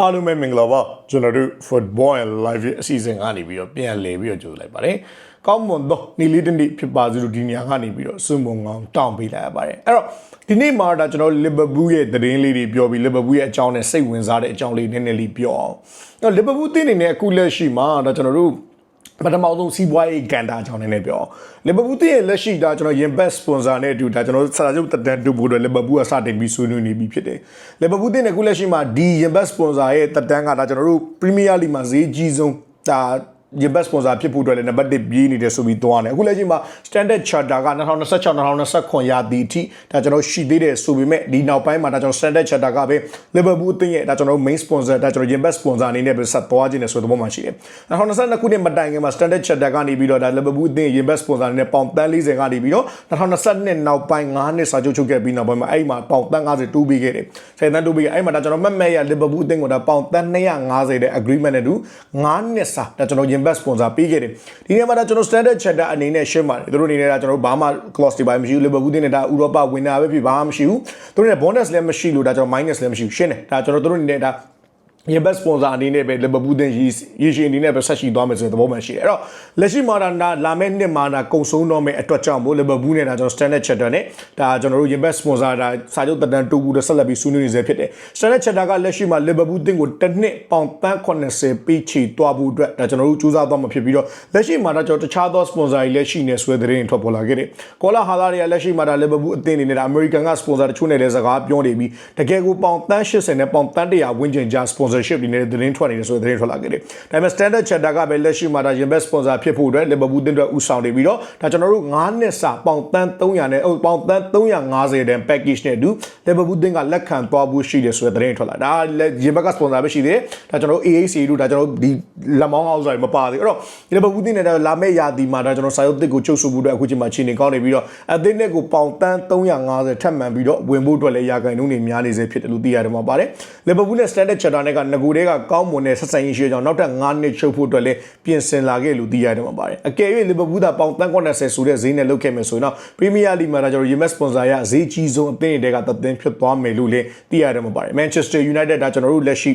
အားလုံးပဲမင်္ဂလာပါကျွန်တော်တို့ football and live ရဲ့အစီအစဉ်ကနေပြီးတော့ပြန်လည်ပြီးတော့ကြိုလိုက်ပါတယ်ကောင်းမွန်သောနေ့လေးတစ်နေ့ဖြစ်ပါစေလို့ဒီနေရာကနေပြီးတော့စွန့်မုံကောင်းတောင်းပေးလိုက်ရပါတယ်အဲ့တော့ဒီနေ့မှာဒါကျွန်တော်လီဗာပူးရဲ့သတင်းလေးတွေပြောပြီးလီဗာပူးရဲ့အကြောင်းနဲ့စိတ်ဝင်စားတဲ့အကြောင်းလေးနည်းနည်းလေးပြောအောင်အဲ့တော့လီဗာပူးတင်းနေနဲ့အခုလက်ရှိမှာဒါကျွန်တော်တို့ ပထမဆုံးစီးပွားရေးကန်တာအကြောင်းနည်းနည်းပြောလီဗာပူးတင်းရဲ့လက်ရှိဒါကျွန်တော်ရင်ဘက်စပွန်ဆာနဲ့အတူဒါကျွန်တော်စာချုပ်တက်တန်းတူဖို့အတွက်လီဗာပူးကစတင်ပြီးဆွေးနွေးနေပြီဖြစ်တယ်လီဗာပူးတင်းရဲ့အခုလက်ရှိမှာဒီရင်ဘက်စပွန်ဆာရဲ့တက်တန်းကဒါကျွန်တော်တို့ပရီးမီးယားလိမှာဈေးကြီးဆုံးဒါ ရင်ဘတ်စပွန်ဆာဖြစ်ဖို့အတွက်လည်းနံပါတ်1ပြေးနေတယ်ဆိုပြီးသွားတယ်အခုလက်ရှိမှာ standard charter က2026 2029ရာသီအထိဒါကျွန်တော်ရှိသေးတယ်ဆိုပေမဲ့ဒီနောက်ပိုင်းမှာဒါကျွန်တော် standard charter ကပဲ Liverpool အသင်းရဲ့ဒါကျွန်တော် main sponsor ဒါကျွန်တော်ရင်ဘတ် sponsor အနေနဲ့ပဲဆက်သွားခြင်းနဲ့ဆိုတဲ့ပုံမှန်ရှိတယ်2022ခုနှစ်မတိုင်ခင်မှာ standard charter ကနေပြီးတော့ဒါ Liverpool အသင်းရင်ဘတ် sponsor အနေနဲ့ပေါင်တန်း40ကနေပြီးတော့2022နောက်ပိုင်း9နှစ်စာချုပ်ချုပ်ခဲ့ပြီးနောက်ပိုင်းမှာအဲ့ဒီမှာပေါင်တန်း50တူးပေးခဲ့တယ်10တန်းတူးပေးခဲ့အဲ့ဒီမှာဒါကျွန်တော်မှတ်မဲ့ရ Liverpool အသင်းကိုဒါပေါင်တန်း250တဲ့ agreement နဲ့တူ9နှစ်စာဒါကျွန်တော်ရင်ဘတ် sponsor ပေးခဲ့တယ်ဒီနေ့မှာဒါကျွန်တော် standard charter အနေနဲ့ရှင်းပါတယ်သူတို့အနေနဲ့ဒါကျွန်တော်ဘာမှ clause တွေပါမရှိဘူး Liverpool တင်နေတာဥရောပဝင်တာပဲဖြစ်ဘာမှမရှိဘူးသူတို့နဲ့ bonus လည်းမရှိလို့ဒါကျွန်တော် minus လည်းမရှိဘူးရှင်းတယ်ဒါကျွန်တော်တို့အနေနဲ့ဒါ ရေဘက်စပွန်ဆာအနေနဲ့ပဲလီဗာပူးတင်ရေရှည်အနေနဲ့ပဲဆက်ရှိသွားမယ်ဆိုတဲ့သဘောမှရှိတယ်အဲ့တော့လက်ရှိမှာဒါလာမယ့်နှစ်မှာဒါကုံဆုံးတော့မယ့်အတွက်ကြောင့်မို့လီဗာပူးနဲ့ဒါကျွန်တော် standard charter နဲ့ဒါကျွန်တော်တို့ရေဘက်စပွန်ဆာဒါစာချုပ်တက်တန်းတူကူတော့ဆက်လက်ပြီးဆွေးနွေးနေစေဖြစ်တယ် standard charter ကလက်ရှိမှာလီဗာပူးတင်ကိုတစ်နှစ်ပေါင်ပန်း80ပေးချီသွားဖို့အတွက်ဒါကျွန်တော်တို့စူးစမ်းသွားမှာဖြစ်ပြီးတော့လက်ရှိမှာဒါကျွန်တော်တခြားသော sponsor တွေလည်းရှိနေဆွဲတဲ့ရင်ထွက်ပေါ်လာခဲ့တယ်ကောလာဟာလာတွေကလက်ရှိမှာဒါလီဗာပူးအသင်းအနေနဲ့ဒါ American က sponsor တချို့နဲ့လည်းစကားပြောနေပြီးတကယ်ကိုပေါင်တန်း80နဲ့ပေါင်တန်း100ဝန်းကျင်ကြား sponsorship တွေနဲ့သတင်းထွက်နေတယ်ဆိုတဲ့သတင်းထွက်လာခဲ့တယ်ဒါပေမဲ့ standard charter ကပဲလက်ရှိမှာဒါ Invest sponsor ဖြစ်ဖို့အတွက် Liverpool တင်အတွက်ဥဆောင်နေပြီးတော့ဒါကျွန်တော်တို့9နှစ်စာပေါင်တန်း300နဲ့ဟိုပေါင်တန်း350တန် package နဲ့အတူ Liverpool တင်ကလက်ခံသွားဖို့ရှိတယ်ဆိုတဲ့သတင်းထွက်လာဒါရင်ဘက်က sponsor ပဲရှိသေးတယ်ဒါကျွန်တော်တို့ AAC တို့ဒါကျွန်တော်တို့ဒီလက်မောင်းအောင်ဆိုင်မပါသေးဘူးအဲ့တော့ Liverpool တင်နဲ့လာမယ့်ရာသီမှာဒါကျွန်တော်စာရုပ်တစ်ကိုချုပ်ဆိုဖို့အတွက်အခုချိန်မှာခြေနေကောင်းနေပြီးတော့အသင်းနဲ့ကိုပေါင်တန်း350ထပ်မှန်ပြီးတော့ဝင်ဖို့အတွက်လည်းရာဂိုင်နှုန်းတွေများနေစေဖြစ်တယ်လို့သိရတယ်မှာပါတယ် Liverpool နဲ့ standard charter နဲ့ကငကိုတွေကကောင်းမွန်တဲ့ဆက်ဆံရေးရှိကြောင်းနောက်ထပ်9နှစ်ချုပ်ဖို့အတွက်လည်းပြင်ဆင်လာခဲ့လို့သိရတယ်မှာပါတယ်အကယ်၍ Liverpool သာပေါင်တန်း90ဆိုတဲ့ဈေးနဲ့လုပ်ခဲ့မယ်ဆိုရင်တော့ Premier League မှာကျွန်တော် Yemen sponsor ရဈေးကြီးဆုံးအသင်းတွေကတသင်းဖြစ်သွားမယ်လို့လည်းသိရတယ်မှာပါတယ် Manchester United ဒါကျွန်တော်တို့လက်ရှိ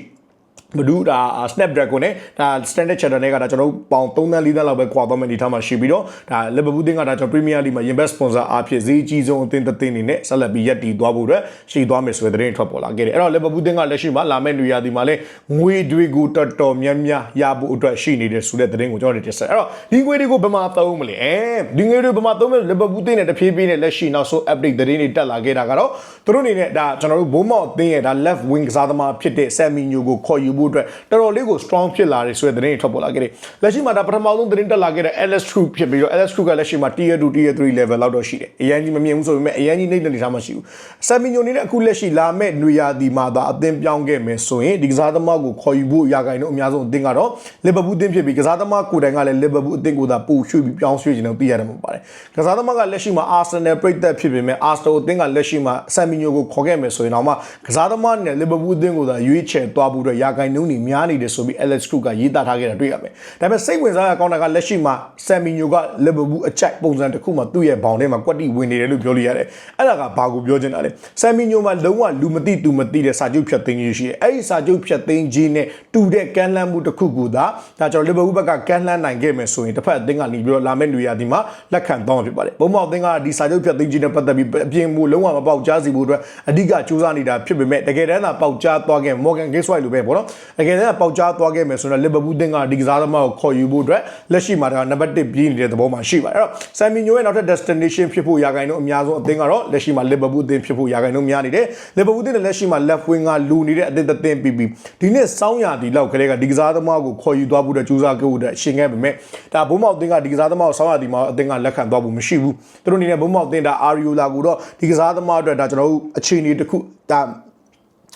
ဘဒူဒါ Snapdragon နဲ့ဒါ standard charter နဲ့ကဒါကျွန်တော်တို့ပေါင်3သန်း4သန်းလောက်ပဲခွာသွားမယ့်အနေထားမှာရှိပြီးတော့ဒါ Liverpool တင်းကဒါကျွန်တော် Premier League မှာ invest sponsor အားဖြင့်ဈေးကြီးဆုံးအသင်းတစ်သင်းအနေနဲ့ဆက်လက်ပြီးရပ်တည်သွားဖို့အတွက်ရှိသွားမယ်ဆိုတဲ့သတင်းထွက်ပေါ်လာခဲ့တယ်အဲ့တော့ Liverpool တင်းကလက်ရှိမှာလာမယ့်လူရာသီမှာလည်းငွေတွေကိုတော်တော်များများရဖို့အတွက်ရှိနေတယ်ဆိုတဲ့သတင်းကိုကျွန်တော်တို့တင်ဆက်အဲ့တော့ဒီငွေတွေကိုဘယ်မှာသုံးမလဲအဲဒီငွေတွေဘယ်မှာသုံးမလဲ Liverpool တင်းနဲ့တဖြည်းဖြည်းနဲ့လက်ရှိနောက်ဆုံး update သတင်းတွေတက်လာခဲ့တာကတော့သူတို့အနေနဲ့ဒါကျွန်တော်တို့ဘုံမောက်အသင်းရဲ့ဒါ left wing ကစားသမားဖြစ်တဲ့ Saminho ကိုခေါ်ယူဖို့အတွက်တော်တော်လေးကို strong ဖြစ်လာတယ်ဆိုတဲ့သတင်းတွေထွက်ပေါ်လာခဲ့တယ်လက်ရှိမှာဒါပထမဆုံးသတင်းတက်လာခဲ့တဲ့ Alex True ဖြစ်ပြီးတော့ Alex True ကလက်ရှိမှာ tier 2 tier 3 level လောက်တော့ရှိတယ်အရင်ကြီးမမြင်ဘူးဆိုပေမဲ့အရင်ကြီးနေတဲ့အနေထားမှရှိဘူး Saminho နေနဲ့အခုလက်ရှိလာမဲ့နွေရာသီမှာဒါအသင်းပြောင်းခဲ့မယ်ဆိုရင်ဒီကစားသမားကိုခေါ်ယူဖို့ရာဂိုင်တော့အများဆုံးအသင်းကတော့ Liverpool အသင်းဖြစ်ပြီးကစားသမားကိုယ်တိုင်ကလည်း Liverpool အသင်းကိုသာပို့ရွှေ့ပြီးပြောင်းရွှေ့ခြင်းတော့သိရတယ်မှာပါတယ်ကစားသမားကလက်ရှိမှာ Arsenal ပြိတ်သက်ဖြစ်ပေမဲ့ Arsenal အသင်းကလက်ရှိမှာ Saminho ကိုခေါ်ခဲ့မယ်ဆိုရင်တော့မှကစားသမားနဲ့ Liverpool အသင်းကိုသာရွေးချယ်သွားဖို့အတွက်ရာဂိုင်နှုန်းတွေများနေတယ်ဆိုပြီး Alex Cruz ကရေးသားထားခဲ့တာတွေ့ရမယ်။ဒါပေမဲ့စိတ်ဝင်စားရကောင်းတာကလက်ရှိမှာ Saminho က Liverpool အကြိုက်ပုံစံတစ်ခုမှသူ့ရဲ့ဘောင်ထဲမှာကွက်တိဝင်နေတယ်လို့ပြောလို့ရတယ်။အဲ့ဒါကဘာကိုပြောချင်တာလဲ။ Saminho မှာလုံးဝလူမသိသူမသိတဲ့စာချုပ်ဖြတ်သိမ်းရေးရှိတယ်။အဲ့ဒီစာချုပ်ဖြတ်သိမ်းခြင်းနဲ့တူတဲ့ကမ်းလှမ်းမှုတစ်ခုကိုသာဒါကျွန်တော် Liverpool ဘက်ကကမ်းလှမ်းနိုင်ခဲ့မယ်ဆိုရင်တစ်ဖက်အသင်းကနေပြီးတော့လာမယ့်လူရဒီမှာလက်ခံသွားမှာဖြစ်ပါတယ်။ဘုံမောက်အသင်းကဒီစာချုပ်ဖြတ်သိမ်းခြင်းနဲ့ပတ်သက်ပြီးအပြင်မှုလုံးဝမပေါက်ကြားစီဖို့အတွက်အဓိကစူးစမ်းနေတာဖြစ်ပေမဲ့တကယ်တမ်းသာပေါက်ကြားသွားခဲ့ Morgan Gatesway လိုပဲပေါ့နော်။တကယ်တမ်းပေါက်ကြားသွားခဲ့မယ်ဆိုတော့ Liverpool တင်ကဒီကစားသမားကိုခေါ်ယူဖို့အတွက်လက်ရှိမှာဒါနံပါတ်1ပြေးနေတဲ့သဘောမှာရှိပါတယ်အဲ့တော့ Saminho ရဲ့နောက်ထပ် destination ဖြစ်ဖို့ရာဂိုင်တော့အများဆုံးအသင်းကတော့လက်ရှိမှာ Liverpool အသင်းဖြစ်ဖို့ရာဂိုင်တော့များနေတယ် Liverpool အသင်းနဲ့လက်ရှိမှာ left wing ကလူနေတဲ့အသင်းတစ်သင်းပြီးပြီးဒီနေ့စောင်းရာဒီလောက်ခရဲကဒီကစားသမားကိုခေါ်ယူသွားဖို့အတွက်ကြိုးစားခဲ့ဖို့အတွက်ရှင်ခဲ့ပေမဲ့ဒါဘုံမောက်အသင်းကဒီကစားသမားကိုစောင်းရာဒီမှာအသင်းကလက်ခံသွားဖို့မရှိဘူးသူတို့အနေနဲ့ဘုံမောက်အသင်းဒါ Ariola ကိုတော့ဒီကစားသမားအတွက်ဒါကျွန်တော်တို့အခြေအနေတစ်ခုဒါ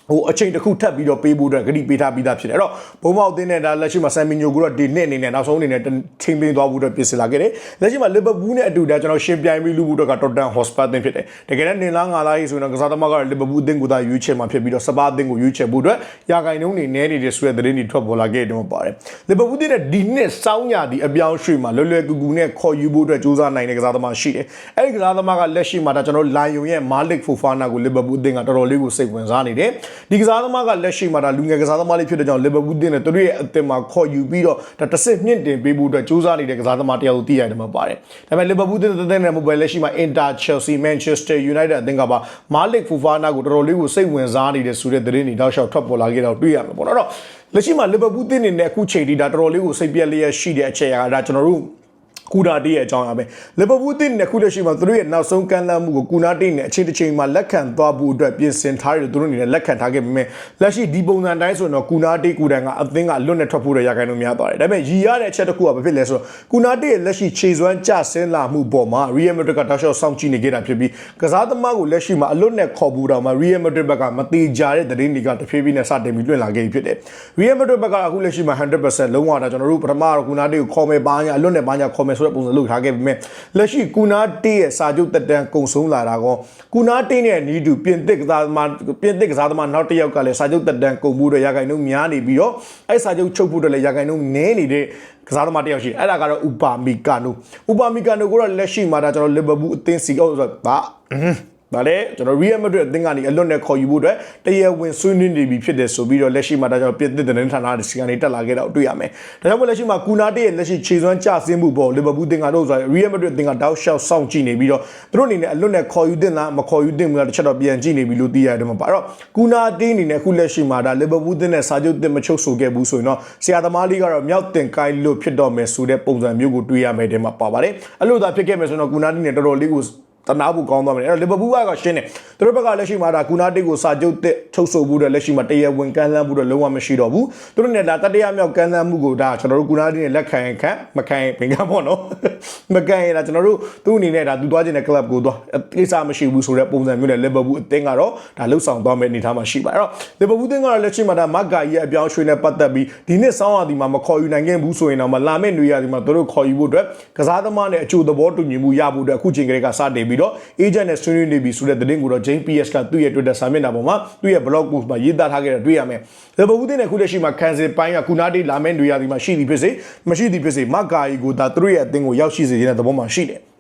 ဟိုအချိန်တစ်ခုထပ်ပြီးတော့ပေးဖို့အတွက်ဂတိပေးထားပြီးသားဖြစ်တယ်အဲ့တော့ဘုံမောက်အသင်းနဲ့ဒါလက်ရှိမှာဆမ်မီညိုကိုတော့ဒီနှစ်အနေနဲ့နောက်ဆုံးအနေနဲ့ချိန်ပင်းသွားဖို့အတွက်ပြင်ဆင်လာခဲ့တယ်လက်ရှိမှာလီဗာပူးနဲ့အတူဒါကျွန်တော်ရှင်ပြိုင်ပြီးလူဖို့အတွက်ကတော်တန်ဟော့စပါအသင်းဖြစ်တယ်တကယ်တော့နင်လားငါလားဆိုရင်တော့ကစားသမားကလီဗာပူးအသင်းကိုသာရွေးချယ်မှာဖြစ်ပြီးတော့စပါအသင်းကိုရွေးချယ်ဖို့အတွက်ရာဂိုင်နှုန်းတွေနည်းနေတဲ့ဆိုတဲ့သတင်းတွေထွက်ပေါ်လာခဲ့တယ်မှာပါတယ်လီဗာပူးအသင်းနဲ့ဒီနှစ်စောင်းညာဒီအပြောင်းရွှေ့မှာလွယ်လွယ်ကူကူနဲ့ခေါ်ယူဖို့အတွက်ကြိုးစားနိုင်တဲ့ကစားသမားရှိတယ်အဲ့ဒီကစားသမားကလက်ရှိမှာဒါကျွန်တော်လိုင်ယုံရဲ့မာလစ်ဖိုဖာနာကိုလီဗာပူးအသင်းကတော်တော်လေးကိုစိတ်ဝင်စားနေတယ်ဒီကစားသမားကလက်ရှိမှာဒါလူငယ်ကစားသမားလေးဖြစ်တဲ့ကြောင့်လီဗာပူးတင်းနဲ့သူတို့ရဲ့အသင်းမှာခေါ်ယူပြီးတော့ဒါတစ်စစ်မြင့်တင်ပေးဖို့အတွက်စူးစမ်းနေတဲ့ကစားသမားတယောက်ကိုသိရတယ်မှာပါတယ်ဒါပေမဲ့လီဗာပူးတင်းတဲ့တဲ့နဲ့မိုဘိုင်လက်ရှိမှာ Inter Chelsea Manchester United အသင်းကပါမာလစ်ဖူဖာနာကိုတော်တော်လေးကိုစိတ်ဝင်စားနေတဲ့ဆိုတဲ့သတင်းတွေတောက်လျှောက်ထွက်ပေါ်လာခဲ့တော့တွေ့ရမှာပေါ့နော်တော့လက်ရှိမှာလီဗာပူးတင်းနေနဲ့အခုချိန်ထိဒါတော်တော်လေးကိုစိတ်ပြက်လျက်ရှိတဲ့အချက်အရာကဒါကျွန်တော်တို့ ကူနာတီးရဲ့အကြောင်းအရာပဲလီဗာပူးတင်းနဲ့ခုလက်ရှိမှာသူတို့ရဲ့နောက်ဆုံးကမ်းလှမ်းမှုကိုကူနာတီးနဲ့အချိန်တစ်ချိန်မှာလက်ခံသွားဖို့အတွက်ပြင်ဆင်ထားတယ်သူတို့အနေနဲ့လက်ခံထားခဲ့ပေမဲ့လက်ရှိဒီပုံစံတိုင်းဆိုရင်တော့ကူနာတီးကူတန်ကအသင်းကလွတ်နဲ့ထွက်ဖို့ရရခိုင်လို့များသွားတယ်ဒါပေမဲ့ရည်ရတဲ့အချက်တစ်ခုကဘာဖြစ်လဲဆိုတော့ကူနာတီးရဲ့လက်ရှိခြေစွမ်းကျဆင်းလာမှုပေါ်မှာ Real Madrid ကတောက်လျှောက်စောင့်ကြည့်နေကြတာဖြစ်ပြီးကစားသမားကိုလက်ရှိမှာအလွတ်နဲ့ခေါ်ပူတော့မှာ Real Madrid ဘက်ကမတိကြတဲ့သတင်းတွေကတဖြည်းဖြည်းနဲ့စတင်ပြီးလွှင့်လာခဲ့ပြီဖြစ်တယ် Real Madrid ဘက်ကအခုလက်ရှိမှာ100%လုံးဝတာကျွန်တော်တို့ပထမတော့ကူနာတီးကိုခေါ်မယ်ပါညာအလွတ်နဲ့ပါညာခေါ်မယ်ဆိုတဲ့ပုံစံလုပ်ထားခဲ့ပေမဲ့လက်ရှိကူနာတီးရဲ့စာချုပ်တက်တန်းကုံဆုံးလာတာကောကူနာတီးနဲ့နီးတူပြင်သစ်ကစားသမားပြင်သစ်ကစားသမားနောက်တစ်ယောက်ကလည်းစာချုပ်တက်တန်းကုံမှုတွေရခိုင်နှုန်းများနေပြီးတော့အဲ့စာချုပ်ချုပ်ဖို့အတွက်လည်းရခိုင်နှုန်းနည်းနေတဲ့ကစားသမားတစ်ယောက်ရှိတယ်အဲ့ဒါကတော့ဥပါမီကာနိုဥပါမီကာနိုကိုတော့လက်ရှိမှာဒါကျွန်တော်လီဗာပူးအသင်းစီအောဆိုတော့ ဒါလည်းကျွန်တော် Real Madrid အသင်းကနေအလွတ်နဲ့ခေါ်ယူဖို့အတွက်တရားဝင်ဆွေးနွေးနေပြီဖြစ်တယ်ဆိုပြီးတော့လက်ရှိမှာဒါကြောင့်ပြည်သစ်တဲ့ဌာနတွေစီကနေတက်လာခဲ့တော့တွေ့ရမယ်။ဒါကြောင့်မို့လက်ရှိမှာကူနာတေးရဲ့လက်ရှိခြေစွမ်းကျဆင်းမှုပေါ်လီဗာပူးအသင်းကတော့ဆို Real Madrid အသင်းကတောက်လျှောက်စောင့်ကြည့်နေပြီးတော့သူတို့အနေနဲ့အလွတ်နဲ့ခေါ်ယူတင်လားမခေါ်ယူတင်ဘူးလားတစ်ချက်တော့ပြန်ကြည့်နေပြီလို့သိရတယ်မှာပါ။အဲ့တော့ကူနာတေးအနေနဲ့အခုလက်ရှိမှာဒါလီဗာပူးအသင်းနဲ့စာချုပ်တင်မချုပ်ဆိုခဲ့ဘူးဆိုရင်တော့ဆရာသမားလေးကတော့မြောက်တင်ကိုင်းလို့ဖြစ်တော့မယ်ဆိုတဲ့ပုံစံမျိုးကိုတွေ့ရမယ်တဲ့မှာပါပါတယ်။အဲ့လိုသာဖြစ်ခဲ့မယ်ဆိုတော့ကူနာတေးနဲ့တော်တော်လေးကို တနာဖို့ကောင်းသွားမယ်အဲ့တော့လီဗာပူးကရှင်းတယ်သူတို့ဘက်ကလက်ရှိမှာဒါကူနာတစ်ကိုစာချုပ်တစ်ထုတ်ဆိုဖို့အတွက်လက်ရှိမှာတရားဝင်ကမ်းလှမ်းဖို့အတွက်လုံးဝမရှိတော့ဘူးသူတို့နဲ့ဒါတတိယမြောက်ကမ်းလှမ်းမှုကိုဒါကျွန်တော်တို့ကူနာတစ်နဲ့လက်ခံရင်ခံမခံရင်ဘင်ကပေါ့နော်မခံရင်ဒါကျွန်တော်တို့သူ့အနေနဲ့ဒါသူသွားခြင်းတဲ့ club ကိုသွားကိစ္စမရှိဘူးဆိုတဲ့ပုံစံမျိုးနဲ့လီဗာပူးအသင်းကတော့ဒါလှုပ်ဆောင်သွားမယ့်အနေအထားမှာရှိပါအဲ့တော့လီဗာပူးအသင်းကတော့လက်ရှိမှာဒါမက်ဂါကြီးရဲ့အပြောင်းရွှေ့နဲ့ပတ်သက်ပြီးဒီနှစ်ဆောင်းရာသီမှာမခေါ်ယူနိုင်ခဲ့ဘူးဆိုရင်တော့မလာမယ့်နေရာဒီမှာသူတို့ခေါ်ယူဖို့အတွက်ကစားသမားနဲ့အချို့သဘောတူညီမှုရဖို့အတွက်အခုချိန်ကလေးကစတင်ပြီးတော့ agent နဲ့ဆွေးနွေးနေပြီဆိုတဲ့သတင်းကိုတော့ Jane PS ကသူ့ရဲ့ Twitter စာမျက်နှာပေါ်မှာသူ့ရဲ့ blog post မှာရေးသားထားခဲ့တာတွေ့ရမယ်။လဘဘူးတင်တဲ့ခုလက်ရှိမှာကန်ဆယ်ပိုင်းကကုနာတိလာမယ့်နေရာဒီမှာရှိသည်ဖြစ်စေမရှိသည်ဖြစ်စေမက်ဂါယီကိုဒါသူတို့ရဲ့အသင်းကိုရောက်ရှိစေတဲ့သဘောမှာရှိတယ်။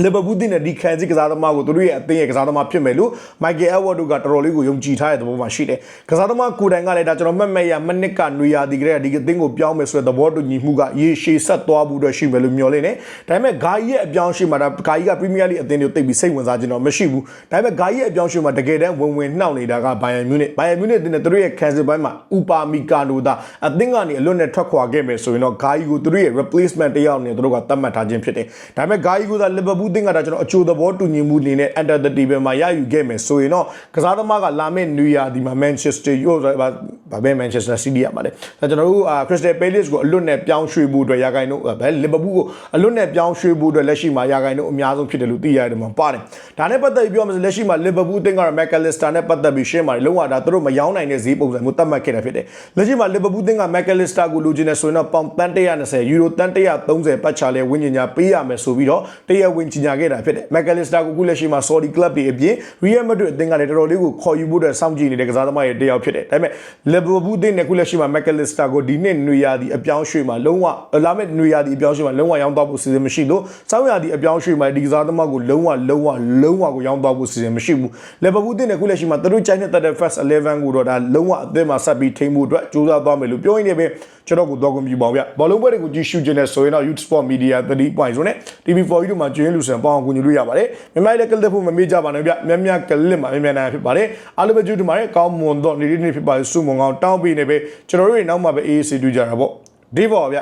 လီဗာပူးတင်တဲ့ဒီခံစစ်ကစားသမားကိုသူတို့ရဲ့အသင်းရဲ့ကစားသမားဖြစ်မယ်လို့မိုက်ကယ်အဝတ်တို့ကတော်တော်လေးကိုယုံကြည်ထားတဲ့သဘောမှာရှိတယ်။ကစားသမားကိုတိုင်ကလည်းဒါကျွန်တော်မှတ်မဲ့ရမနစ်ကနွေရာဒီကလေးကဒီအသင်းကိုပြောင်းမယ်ဆိုတဲ့သဘောတူညီမှုကရေရှည်ဆက်သွားဖို့အတွက်ရှိမယ်လို့မျှော်လင့်နေ။ဒါပေမဲ့ဂါကြီးရဲ့အပြောင်းအရွှေ့မှာဒါဂါကြီးကပရီးမီးယားလိအသင်းတွေကိုတိတ်ပြီးစိတ်ဝင်စားခြင်းတော့မရှိဘူး။ဒါပေမဲ့ဂါကြီးရဲ့အပြောင်းအရွှေ့မှာတကယ်တမ်းဝင်ဝင်နှောက်နေတာကဘိုင်ယန်မြူးနစ်။ဘိုင်ယန်မြူးနစ်အသင်းနဲ့သူတို့ရဲ့ခံစစ်ပိုင်းမှာဥပါမီကာနိုဒါအသင်းကနေအလွတ်နဲ့ထွက်ခွာခဲ့မယ်ဆိုရင်တော့ဂါကြီးကိုသူတို့ရဲ့ replacement တယောက်နဲ့သူတို့ကသတ်မှတ်ထားခြင်းဖြစ်တယ်။ဒါပေမဲ့ဂါကြီးကလီဗာပူးအသင်းကဒါကျွန်တော်အချိုသဘောတူညီမှုအနေနဲ့ under the table မှာရယူခဲ့မယ်ဆိုရင်တော့ကစားသမားကလာမယ့် New Year ဒီမှာ Manchester ရော ဗာပဲ Manchester City ရမှာလေဒါကျွန်တော်တို့ Crystal Palace ကိုအလွတ်နဲ့ပြောင်းရွှေ့ဖို့အတွက်ရာဂိုင်တို့ဗဲ Liverpool ကိုအလွတ်နဲ့ပြောင်းရွှေ့ဖို့အတွက်လက်ရှိမှာရာဂိုင်တို့အများဆုံးဖြစ်တယ်လို့သိရတယ်မှာပါတယ်ဒါနဲ့ပတ်သက်ပြီးပြောမှလက်ရှိမှာ Liverpool အသင်းကတော့ McAllister နဲ့ပတ်သက်ပြီးရှင်းပါတယ်လုံးဝဒါသူတို့မယောင်းနိုင်တဲ့ဈေးပုံစံမျိုးသတ်မှတ်ခဲ့တာဖြစ်တယ်လက်ရှိမှာ Liverpool အသင်းက McAllister ကိုလိုချင်နေဆိုရင်တော့ပေါင်တန်း120ယူရိုတန်း130ပတ်ချလဲဝင်းညင်ညာပေးရမယ်ဆိုပြီးတော့တရားဝင်ကြီးညာခဲ့တာဖြစ်တယ် McAllister ကိုခုလက်ရှိမှာ Saudi club တွေအပြင် Real Madrid အသင်းကလည်းတော်တော်လေးကိုခေါ်ယူဖို့အတွက်စောင့်ကြည့်နေတဲ့ကစားသမားရဲ့တယောက်ဖြစ်တယ်ဒါပေမဲ့ Liverpool အသင်းနဲ့ခုလက်ရှိမှာ McAllister ကိုဒီနှစ်နွေရာသီအပြောင်းရွှေ့မှာလုံးဝလာမယ့်နွေရာသီအပြောင်းရွှေ့မှာလုံးဝရောင်းသွားဖို့စီစဉ်မရှိလို့စောင်းရာသီအပြောင်းရွှေ့မှာဒီကစားသမားကိုလုံးဝလုံးဝလုံးဝကိုရောင်းသွားဖို့စီစဉ်မရှိဘူး Liverpool အသင်းနဲ့ခုလက်ရှိမှာသူတို့ကြိုက်နေတဲ့ First 11ကိုတော့ဒါလုံးဝအသင်းမှာဆက်ပြီးထိန်းဖို့အတွက်ကြိုးစားသွားမယ်လို့ပြောရင်းနဲ့ပဲကျွန်တော်ကိုတော့ကွန်ပျူပါဗျဘောလုံးပွဲတွေကိုကြည့်ရှုခြင်းနဲ့ဆိုရင်တော့ Youth Sport Media 3.0နဲ့ TV4 တို့မှာကျွင်းလူစံပေါအောင်ကူညီလို့ရပါတယ်မြန်မာလည်းကလစ်ဖို့မမေ့ကြပါနဲ့ဗျမြမြကလစ်မှာမြမြနိုင်ဖြစ်ပါတယ်အားလုံးပဲကြည့်ဒီမှာကောင်းမွန်တော့နေ့နေ့ဖြစ်ပါစုမွန်ကောင်းတောင်းပေးနေပဲကျွန်တော်တို့ရဲ့နောက်မှာပဲ AAC တွေ့ကြတာပေါ့ဒီပေါ့ဗျ